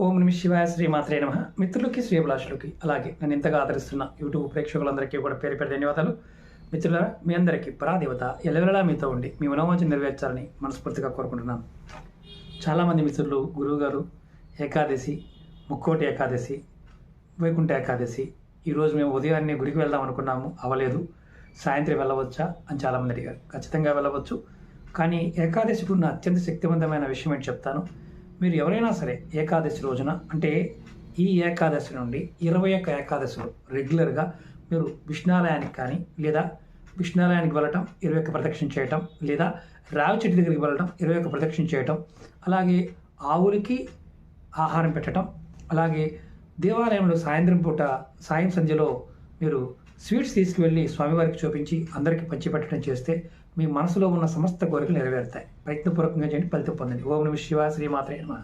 ఓం నిమి శివాయ శ్రీమాత్రే నమ. మిత్రులకి శ్రీభిలాషులకి అలాగే నన్ను ఇంతగా ఆదరిస్తున్న యూట్యూబ్ ప్రేక్షకులందరికీ కూడా పేరు పేరు ధన్యవాదాలు. మిత్రులారా మీ అందరికీ పరాదేవత ఎలవెలలా మీతో ఉండి మీ మనోవాంఛ నెరవేర్చాలని మనస్ఫూర్తిగా కోరుకుంటున్నాను. చాలామంది మిత్రులు గురువుగారు ఏకాదశి ముక్కోటి ఏకాదశి వైకుంఠ ఏకాదశి ఈరోజు మేము ఉదయాన్నే గుడికి వెళ్దాం అనుకున్నాము అవలేదు. సాయంత్రం వెళ్ళవచ్చా అని చాలామంది అడిగారు. ఖచ్చితంగా వెళ్ళవచ్చు. కానీ ఏకాదశికి ఉన్న అత్యంత శక్తివంతమైన విషయం ఏంటి చెప్తాను. మీరు ఎవరైనా సరే ఏకాదశి రోజున అంటే ఈ ఏకాదశి నుండి ఇరవై ఒక్క ఏకాదశిలో రెగ్యులర్గా మీరు విష్ణాలయానికి కానీ లేదా విష్ణాలయానికి వెళ్ళటం ఇరవై ఒక్క ప్రదక్షిణ చేయటం లేదా రావి చెట్టు దగ్గరికి వెళ్ళటం ఇరవై ఒక్క ప్రదక్షిణ చేయటం అలాగే ఆవులకి ఆహారం పెట్టడం అలాగే దేవాలయంలో సాయంత్రం పూట సాయం సంధ్యలో మీరు స్వీట్స్ తీసుకువెళ్ళి స్వామివారికి చూపించి అందరికీ పంచిపెట్టడం చేస్తే మీ మనసులో ఉన్న సమస్త కోరికలు నెరవేరుతాయి. ప్రయత్నపూర్వకంగా చేయండి ఫలితం పొందండి. ఓం నమ శివ శ్రీమాత్రే నమ.